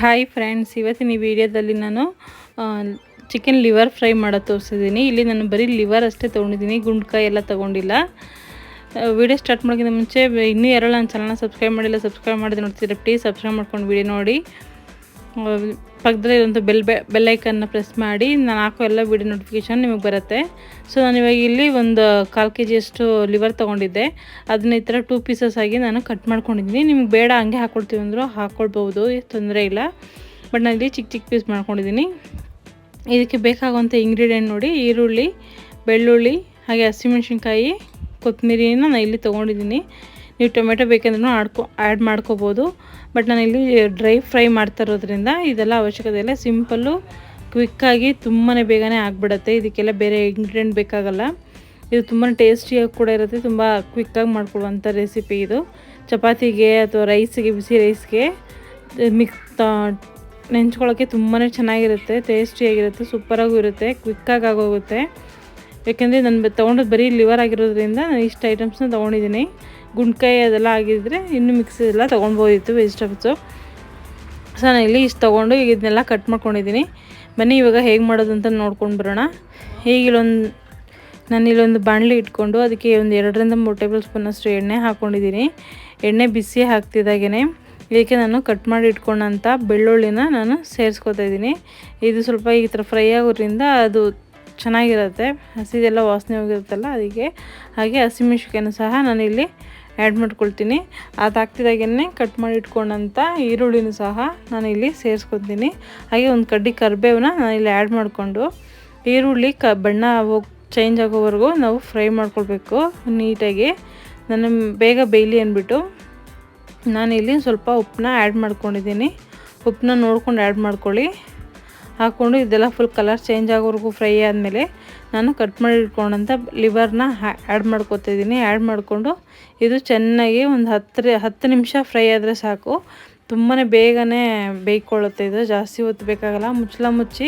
Hi friends ಇವತ್ತಿನ ಈ ವಿಡಿಯೋದಲ್ಲಿ ನಾನು ಚಿಕನ್ ಲಿವರ್ ಫ್ರೈ ಮಾಡೋದು ತೋರಿಸಿದ್ದೀನಿ. ಇಲ್ಲಿ ನಾನು ಬರೀ ಲಿವರ್ ಅಷ್ಟೇ ತೊಗೊಂಡಿದ್ದೀನಿ, ಗುಂಡ್ಕಾಯಿ ಎಲ್ಲ ತೊಗೊಂಡಿಲ್ಲ. ವಿಡಿಯೋ ಸ್ಟಾರ್ಟ್ ಮಾಡೋಕ್ಕಿಂತ ಮುಂಚೆ, ಇನ್ನೂ ಯಾರಲ್ಲ ನನ್ನ ಚಾನಲ್ನ ಸಬ್ಸ್ಕ್ರೈಬ್ ಮಾಡಿಲ್ಲ ಸಬ್ಸ್ಕ್ರೈಬ್ ಮಾಡಿದ್ರೆ ನೋಡ್ತಿದ್ರೆ ಪ್ಲೀಸ್ ಸಬ್ಸ್ಕ್ರೈಬ್ ಮಾಡ್ಕೊಂಡು ವಿಡಿಯೋ ನೋಡಿ. ಪಕ್ಕದಲ್ಲಿ ಬೆಲ್ ಬೆ ಬೆಲ್ಲೈಕನ್ನ ಪ್ರೆಸ್ ಮಾಡಿ ನಾನು ಹಾಕೋ ಎಲ್ಲ ವಿಡಿಯೋ ನೋಟಿಫಿಕೇಷನ್ ನಿಮಗೆ ಬರುತ್ತೆ. ಸೊ ನಾನು ಇವಾಗ ಇಲ್ಲಿ ಒಂದು ಕಾಲು ಕೆ ಜಿಯಷ್ಟು ಲಿವರ್ ತೊಗೊಂಡಿದ್ದೆ. ಅದನ್ನ ಈ ಥರ ಟೂ ಪೀಸಸ್ ಆಗಿ ನಾನು ಕಟ್ ಮಾಡ್ಕೊಂಡಿದ್ದೀನಿ. ನಿಮ್ಗೆ ಬೇಡ ಹಂಗೆ ಹಾಕ್ಕೊಳ್ತೀವಿ ಅಂದರೂ ಹಾಕ್ಕೊಳ್ಬೋದು ತೊಂದರೆ ಇಲ್ಲ. ಬಟ್ ನಾನು ಇಲ್ಲಿ ಚಿಕ್ಕ ಚಿಕ್ಕ ಪೀಸ್ ಮಾಡ್ಕೊಂಡಿದ್ದೀನಿ. ಇದಕ್ಕೆ ಬೇಕಾಗುವಂಥ ಇಂಗ್ರೀಡಿಯೆಂಟ್ ನೋಡಿ, ಈರುಳ್ಳಿ, ಬೆಳ್ಳುಳ್ಳಿ, ಹಾಗೆ ಹಸಿಮೆಣ್ಸಿನ್ಕಾಯಿ ಕೊತ್ತಂಬರಿನ ನಾನು ಇಲ್ಲಿ ತೊಗೊಂಡಿದ್ದೀನಿ. ನೀವು ಟೊಮೆಟೊ ಬೇಕೆಂದ್ರೂ ಆಡ್ಕೊ ಆ್ಯಡ್ ಮಾಡ್ಕೋಬೋದು. ಬಟ್ ನಾನು ಇಲ್ಲಿ ಡ್ರೈ ಫ್ರೈ ಮಾಡ್ತಾ ಇರೋದ್ರಿಂದ ಇದೆಲ್ಲ ಅವಶ್ಯಕತೆ ಇಲ್ಲ. ಸಿಂಪಲ್ಲು ಕ್ವಿಕ್ಕಾಗಿ ತುಂಬಾ ಬೇಗನೆ ಆಗಿಬಿಡುತ್ತೆ. ಇದಕ್ಕೆಲ್ಲ ಬೇರೆ ಇಂಗ್ರೀಡಿಯೆಂಟ್ ಬೇಕಾಗಲ್ಲ. ಇದು ತುಂಬಾ ಟೇಸ್ಟಿಯಾಗಿ ಕೂಡ ಇರುತ್ತೆ. ತುಂಬ ಕ್ವಿಕ್ಕಾಗಿ ಮಾಡ್ಕೊಡುವಂಥ ರೆಸಿಪಿ ಇದು. ಚಪಾತಿಗೆ ಅಥವಾ ರೈಸ್ಗೆ ಬಿಸಿ ರೈಸ್ಗೆ ಮಿಕ್ಸ್ ನೆಂಚ್ಕೊಳ್ಳೋಕ್ಕೆ ತುಂಬಾ ಚೆನ್ನಾಗಿರುತ್ತೆ. ಟೇಸ್ಟಿಯಾಗಿರುತ್ತೆ ಸೂಪರಾಗೂ ಇರುತ್ತೆ. ಕ್ವಿಕ್ಕಾಗಿ ಆಗೋಗುತ್ತೆ. ಯಾಕೆಂದರೆ ನಾನು ತೊಗೊಂಡದ್ದು ಬರೀ ಲಿವರ್ ಆಗಿರೋದ್ರಿಂದ ನಾನು ಇಷ್ಟು ಐಟಮ್ಸ್ನ ತೊಗೊಂಡಿದ್ದೀನಿ. ಗುಂಡ್ಕಾಯಿ ಅದೆಲ್ಲ ಆಗಿದ್ದರೆ ಇನ್ನು ಮಿಕ್ಸ್ ಎಲ್ಲ ತೊಗೊಳ್ಬೋದಿತ್ತು ವೆಜಿಟೇಬಲ್ಸು ಸೊ ನಾನು ಇಲ್ಲಿ ಇಷ್ಟು ತೊಗೊಂಡು ಈಗ ಇದನ್ನೆಲ್ಲ ಕಟ್ ಮಾಡ್ಕೊಂಡಿದ್ದೀನಿ. ಬನ್ನಿ, ಇವಾಗ ಹೇಗೆ ಮಾಡೋದು ಅಂತ ನೋಡ್ಕೊಂಡು ಬರೋಣ. ಈಗ ಇಲ್ಲೊಂದು ನಾನು ಇಲ್ಲೊಂದು ಬಾಣಲಿ ಇಟ್ಕೊಂಡು ಅದಕ್ಕೆ ಒಂದು ಎರಡರಿಂದ ಮೂರು ಟೇಬಲ್ ಸ್ಪೂನಷ್ಟು ಎಣ್ಣೆ ಹಾಕ್ಕೊಂಡಿದ್ದೀನಿ ಎಣ್ಣೆ ಬಿಸಿ ಹಾಕ್ತಿದ್ದಾಗೇ ಇದಕ್ಕೆ ನಾನು ಕಟ್ ಮಾಡಿ ಇಟ್ಕೊಂಡಂಥ ಬೆಳ್ಳುಳ್ಳಿನ ನಾನು ಸೇರಿಸ್ಕೊತಾ ಇದ್ದೀನಿ. ಇದು ಸ್ವಲ್ಪ ಈ ಥರ ಫ್ರೈ ಆಗೋದ್ರಿಂದ ಅದು ಚೆನ್ನಾಗಿರುತ್ತೆ. ಹಸಿದೆಲ್ಲ ವಾಸನೆ ಹೋಗಿರುತ್ತಲ್ಲ ಅದಕ್ಕೆ ಹಾಗೆ ಹಸಿಮೆಣ್ಸಿಕಾಯನ್ನು ಸಹ ನಾನಿಲ್ಲಿ ಆ್ಯಡ್ ಮಾಡ್ಕೊಳ್ತೀನಿ. ಅದು ಹಾಕ್ತಿದಾಗೇ ಕಟ್ ಮಾಡಿ ಇಟ್ಕೊಂಡಂಥ ಈರುಳ್ಳಿನೂ ಸಹ ನಾನು ಇಲ್ಲಿ ಸೇರಿಸ್ಕೊತೀನಿ. ಹಾಗೆ ಒಂದು ಕಡ್ಡಿ ಕರಿಬೇವನ್ನ ನಾನು ಇಲ್ಲಿ ಆ್ಯಡ್ ಮಾಡಿಕೊಂಡು ಈರುಳ್ಳಿ ಕ, ಬಣ್ಣ ಹೋಗಿ ಚೇಂಜ್ ಆಗೋವರೆಗೂ ನಾವು ಫ್ರೈ ಮಾಡ್ಕೊಳ್ಬೇಕು ನೀಟಾಗಿ. ನಾನು ಬೇಗ ಬೇಯಲಿ ಅಂದ್ಬಿಟ್ಟು ನಾನಿಲ್ಲಿ ಸ್ವಲ್ಪ ಉಪ್ಪನ್ನ ಆ್ಯಡ್ ಮಾಡ್ಕೊಂಡಿದ್ದೀನಿ. ಉಪ್ಪನ್ನ ನೋಡ್ಕೊಂಡು ಆ್ಯಡ್ ಮಾಡ್ಕೊಳ್ಳಿ. ಹಾಕ್ಕೊಂಡು ಇದೆಲ್ಲ ಫುಲ್ ಕಲರ್ ಚೇಂಜ್ ಆಗೋವರೆಗೂ ಫ್ರೈ ಆದಮೇಲೆ ನಾನು ಕಟ್ ಮಾಡಿ ಇಟ್ಕೊಂಡಂಥ ಲಿವರ್ನ ಆ್ಯಡ್ ಮಾಡ್ಕೊತಾ ಇದ್ದೀನಿ. ಆ್ಯಡ್ ಮಾಡಿಕೊಂಡು ಇದು ಚೆನ್ನಾಗಿ ಒಂದು ಹತ್ತು ಹತ್ತು ನಿಮಿಷ ಫ್ರೈ ಆದರೆ ಸಾಕು. ತುಂಬಾ ಬೇಗನೆ ಬೇಯ್ಕೊಳ್ಳುತ್ತೆ ಇದು. ಜಾಸ್ತಿ ಹೊತ್ತು ಬೇಕಾಗಲ್ಲ. ಮುಚ್ಚಲ ಮುಚ್ಚಿ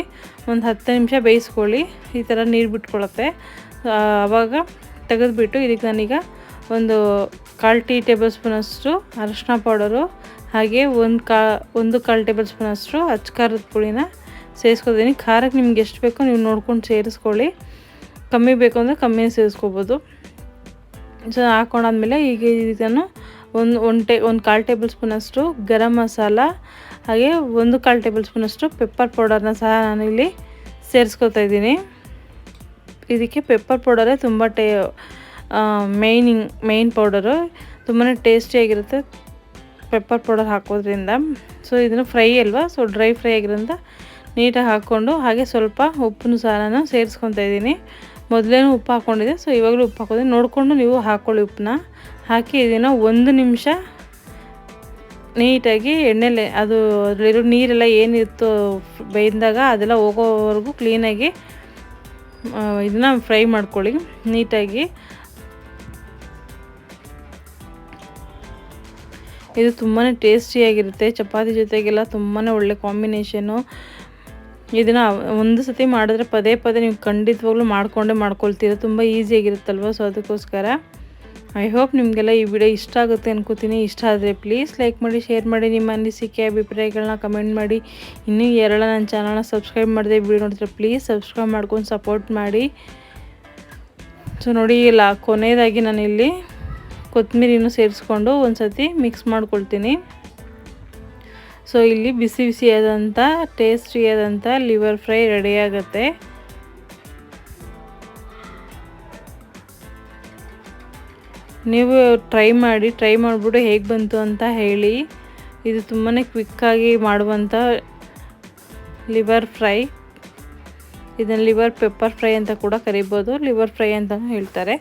ಒಂದು ಹತ್ತು ನಿಮಿಷ ಬೇಯಿಸ್ಕೊಳ್ಳಿ. ಈ ಥರ ನೀರು ಬಿಟ್ಕೊಳ್ಳುತ್ತೆ ಆವಾಗ ತೆಗೆದುಬಿಟ್ಟು ಇದಕ್ಕೆ ನಾನೀಗ ಒಂದು ಕಾಲು ಟೀ ಟೇಬಲ್ ಸ್ಪೂನಷ್ಟು ಅರಶಿನ ಪೌಡರು ಹಾಗೆ ಒಂದು ಕಾ, ಒಂದು ಕಾಲು ಟೇಬಲ್ ಸ್ಪೂನಷ್ಟು ಹಚ್ಕಾರದ ಪುಡಿನ ಸೇರಿಸ್ಕೊತೀನಿ. ಖಾರಕ್ಕೆ ನಿಮ್ಗೆ ಎಷ್ಟು ಬೇಕೋ ನೀವು ನೋಡ್ಕೊಂಡು ಸೇರಿಸ್ಕೊಳ್ಳಿ. ಕಮ್ಮಿ ಬೇಕು ಅಂದರೆ ಕಮ್ಮಿ ಸೇರಿಸ್ಕೋಬೋದು. ಸೊ, ಹಾಕೊಂಡಾದ್ಮೇಲೆ ಈಗ ಇದನ್ನು ಒಂದು ಒಂದು ಟೇ, ಒಂದು ಕಾಲು ಟೇಬಲ್ ಸ್ಪೂನಷ್ಟು ಗರಂ ಮಸಾಲ, ಹಾಗೆ ಒಂದು ಕಾಲು ಟೇಬಲ್ ಸ್ಪೂನಷ್ಟು ಪೆಪ್ಪರ್ ಪೌಡರ್ನ ಸಹ ನಾನಿಲ್ಲಿ ಸೇರಿಸ್ಕೊತಾ ಇದ್ದೀನಿ. ಇದಕ್ಕೆ ಪೆಪ್ಪರ್ ಪೌಡರೇ ತುಂಬ ಟೇ ಮೇಯ್ನಿಂಗ್ ಮೇಯ್ನ್ ಪೌಡರು ತುಂಬಾ ಟೇಸ್ಟಿಯಾಗಿರುತ್ತೆ ಪೆಪ್ಪರ್ ಪೌಡರ್ ಹಾಕೋದ್ರಿಂದ. ಸೊ, ಇದನ್ನು ಫ್ರೈ ಅಲ್ವಾ? ಸೊ, ಡ್ರೈ ಫ್ರೈ ಆಗಿರೋದ್ರಿಂದ ನೀಟಾಗಿ ಹಾಕ್ಕೊಂಡು ಹಾಗೆ ಸ್ವಲ್ಪ ಉಪ್ಪನ್ನು ಸಾರನ ಸೇರಿಸ್ಕೊತಾ ಇದ್ದೀನಿ. ಮೊದಲೇನು ಉಪ್ಪು ಹಾಕ್ಕೊಂಡಿದ್ದೆ ಸೊ ಇವಾಗಲೂ ಉಪ್ಪು ಹಾಕೋದು ನೋಡಿಕೊಂಡು ನೀವು ಹಾಕ್ಕೊಳ್ಳಿ ಉಪ್ಪನ್ನ. ಹಾಕಿ ಇದನ್ನು ಒಂದು ನಿಮಿಷ ನೀಟಾಗಿ ಎಣ್ಣೆಲೆ, ಅದು ಅದರಲ್ಲಿರೋ ನೀರೆಲ್ಲ ಏನಿತ್ತು ಬೇಯ್ದಾಗ ಅದೆಲ್ಲ ಹೋಗೋವರೆಗೂ ಕ್ಲೀನಾಗಿ ಇದನ್ನು ಫ್ರೈ ಮಾಡ್ಕೊಳ್ಳಿ ನೀಟಾಗಿ. ಇದು ತುಂಬಾ ಟೇಸ್ಟಿಯಾಗಿರುತ್ತೆ. ಚಪಾತಿ ಜೊತೆಗೆಲ್ಲ ತುಂಬಾ ಒಳ್ಳೆ ಕಾಂಬಿನೇಷನು. ಇದನ್ನು ಒಂದು ಸತಿ ಮಾಡಿದ್ರೆ ಪದೇ ಪದೇ ನೀವು ಖಂಡಿತವಾಗ್ಲೂ ಮಾಡ್ಕೊಂಡೇ ಮಾಡ್ಕೊಳ್ತೀರ. ತುಂಬ ಈಸಿಯಾಗಿರುತ್ತಲ್ವ ಸೊ ಅದಕ್ಕೋಸ್ಕರ ಐ ಹೋಪ್ ನಿಮಗೆಲ್ಲ ಈ ವಿಡಿಯೋ ಇಷ್ಟ ಆಗುತ್ತೆ ಅನ್ಕೋತೀನಿ. ಇಷ್ಟ ಆದರೆ ಪ್ಲೀಸ್ ಲೈಕ್ ಮಾಡಿ ಶೇರ್ ಮಾಡಿ, ನಿಮ್ಮ ಅನಿಸಿಕೆ ಅಭಿಪ್ರಾಯಗಳನ್ನ ಕಮೆಂಟ್ ಮಾಡಿ. ಇನ್ನೂ ಎರಡ ನನ್ನ ಚಾನಲ್ನ ಸಬ್ಸ್ಕ್ರೈಬ್ ಮಾಡಿದೆ ವಿಡಿಯೋ ನೋಡಿದ್ರೆ ಪ್ಲೀಸ್ ಸಬ್ಸ್ಕ್ರೈಬ್ ಮಾಡ್ಕೊಂಡು ಸಪೋರ್ಟ್ ಮಾಡಿ. ಸೊ ನೋಡಿ ಇಲ್ಲ ಕೊನೆಯದಾಗಿ ನಾನಿಲ್ಲಿ ಕೊತ್ತಂಬರಿನೂ ಸೇರಿಸ್ಕೊಂಡು ಒಂದು ಸತಿ ಮಿಕ್ಸ್ ಮಾಡ್ಕೊಳ್ತೀನಿ. ಸೊ ಇಲ್ಲಿ ಬಿಸಿ ಬಿಸಿಯಾದಂಥ ಟೇಸ್ಟಿಯಾದಂಥ ಲಿವರ್ ಫ್ರೈ ರೆಡಿಯಾಗುತ್ತೆ ನೀವು ಟ್ರೈ ಮಾಡಿ ಟ್ರೈ ಮಾಡಿಬಿಟ್ಟು ಹೇಗೆ ಬಂತು ಅಂತ ಹೇಳಿ. ಇದು ತುಂಬಾ ಕ್ವಿಕ್ಕಾಗಿ ಮಾಡುವಂಥ ಲಿವರ್ ಫ್ರೈ ಇದನ್ನು ಲಿವರ್ ಪೆಪ್ಪರ್ ಫ್ರೈ ಅಂತ ಕೂಡ ಕರಿಬೋದು. ಲಿವರ್ ಫ್ರೈ ಅಂತಲೂ ಹೇಳ್ತಾರೆ.